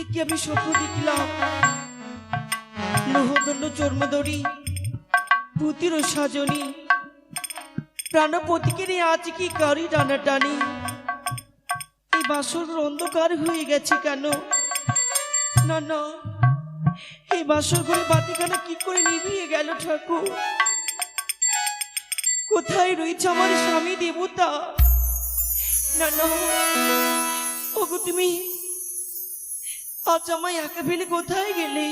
একে আমি স্বপ্ন দেখলাম? নহদণ্ড চর্মদরি পুতির সাজনী। প্রাণপতিকে নিয়ে আজ কি কারি টানাটানি? এই বাসর অন্ধকার হয়ে গেছে কেন? না না, এই বাসর ঘরে বাতিখানা কি করে নিভিয়ে গেল ঠাকুর? কোথায় রয়েছে আমার স্বামী দেবতা? না না ওগো তুমি, আজ আমায় একা ফেলে কোথায় গেলে?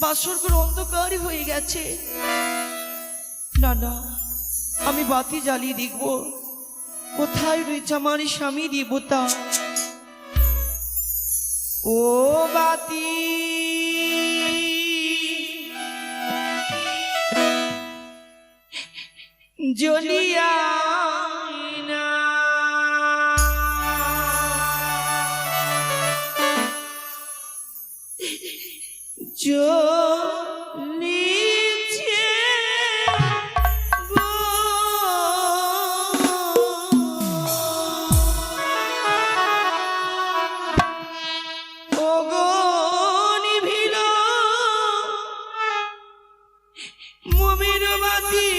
বাসর ঘর অন্ধকারই হয়ে গেছে। না না, আমি বাতি জ্বালিয়ে দেখব। কোথায় রয়েছে আমার স্বামী দেবতা? ও বাতি। জ্বলিয়া নিভিল মমির বাতি।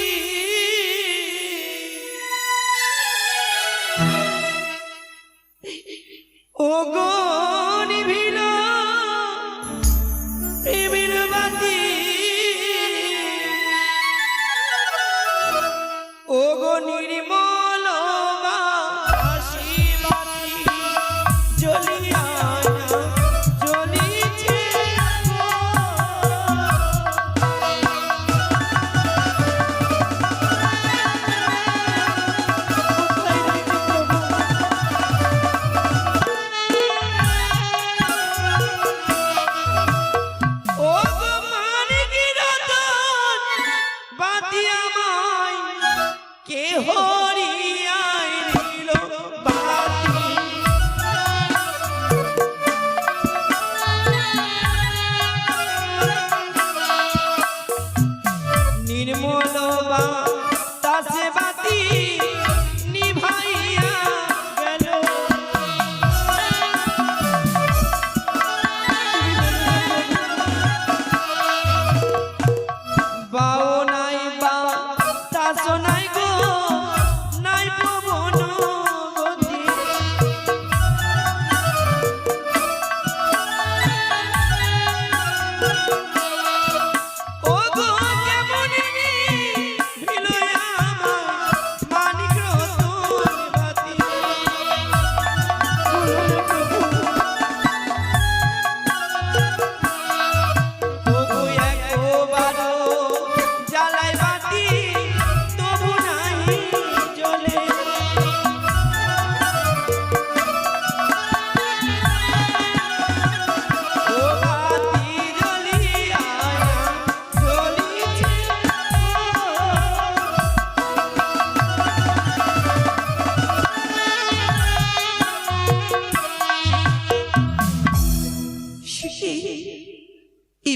ওগো কে হরিয়ায় নিল নির্মল তাসে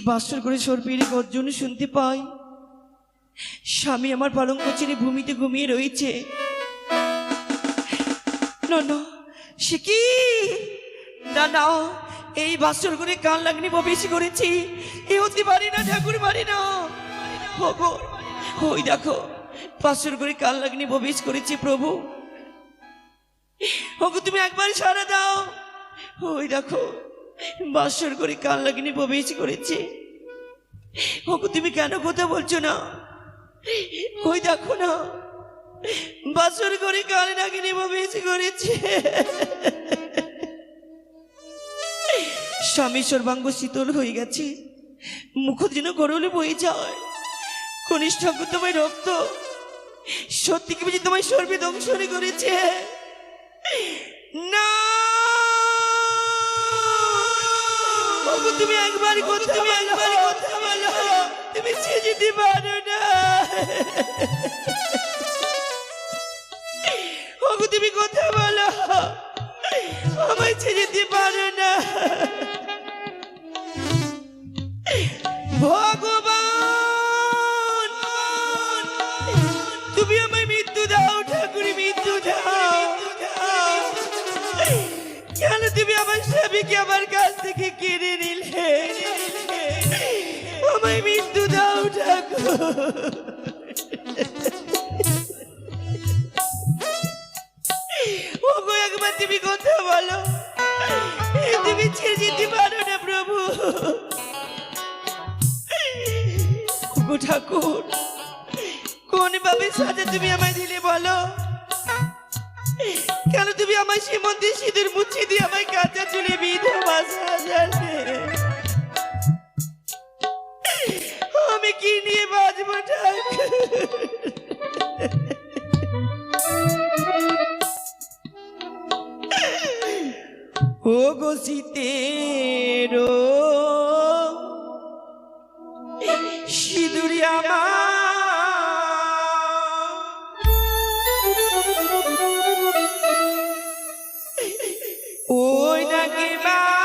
বাসর করে সরপিরে গর্জন শুনতে পাই। স্বামী আমার পালঙ্ক ছেড়ে ভূমিতে ঘুমিয়ে রয়েছে। সে কি? না না, এই বাসর করে কান লাগনি বেশি করেছি। এ হতে পারি না, ঠাকুর পারি না। ওই দেখো, বাসর করে কান লাগনি প্রবেশ করেছি প্রভু। ওগো, তুমি একবার সারা দাও। ওই দেখো বাসর করে কান লাগিনি, প্রবেশ করেছে। ওগো, তুমি কেন কথা বলছো না? ওই দেখো না? বাসর করে কান লাগিনি, প্রবেশ করেছে। স্বামী সর্বাঙ্গ শীতল হয়ে গেছে। মুখ যেন গরলে বয়ে যায়। কনিষ্ঠ তোমায় রক্ত। সত্যি কি বুঝি তোমায় সর্বে দংশন করেছে। তুমি একবার কথা তুমি একবার কথা বলো তুমি যেতে পারো না। ওগো তুমি কথা বলো। আমায় যেতে পারো না। ভগবান তুমি আমায় মৃত্যু দাও ঠাকুর মৃত্যু দাও। কেন তুমি আমার স্বামীকে আমার থেকে কেড়ে নিলে। আমায় মৃত্যু দাও, ঠাকুর। ওগো, একবার তুমি কথা বলো। তুমি ছেড়ে যেতে পারো না, প্রভু। ওগো, ঠাকুর কোন ভাবে সাজা তুমি আমায় দিলে বলো? কেন তুমি আমার সীমন্তে সিঁদুর মুছে দিয়ে আমায় কাঁচা চুলে বিধবা সাজালে আমি কি নিয়ে বাঁচবো ও গো শীতের ওই নাকি বা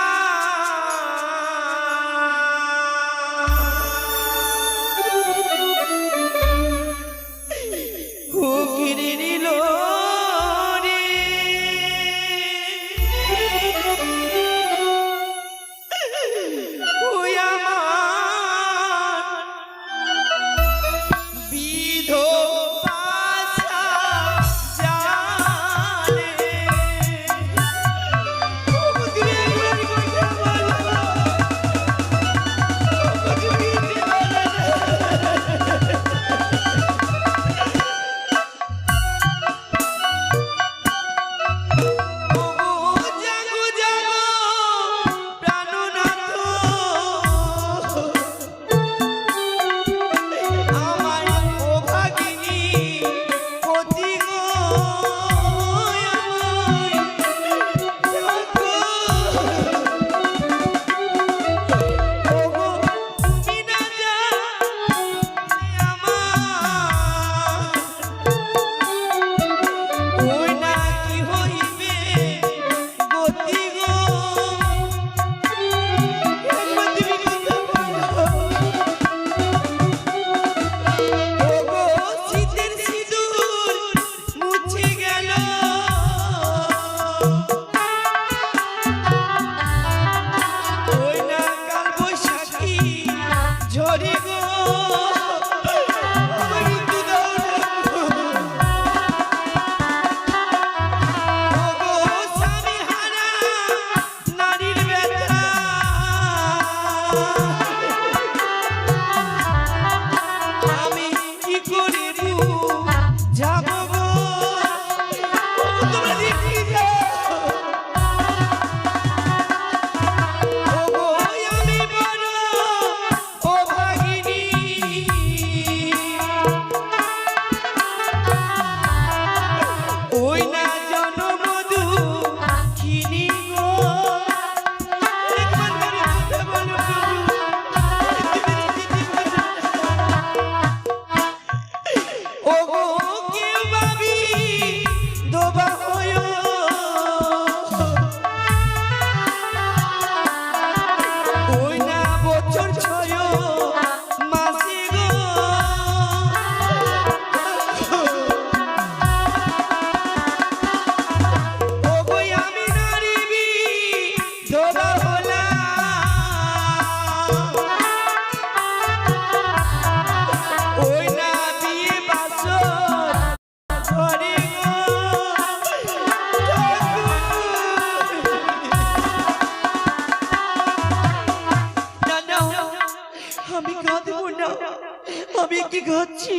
খাচ্ছি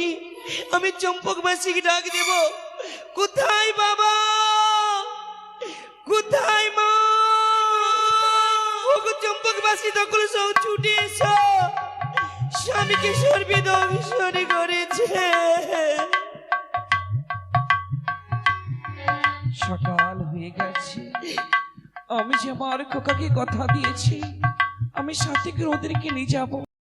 আমি চম্পকবাসীকে ডাক দেব, কোথায় বাবা? কোথায় মা? ওগো চম্পকবাসী তখন সব ছুটে এসো। স্বামীকে সর্বিদংশনে করেছে। সকাল হয়ে গেছে। আমি যে আমার খোকাকে কথা দিয়েছি, আমি সাথে করে ওদেরকে নিয়ে যাব।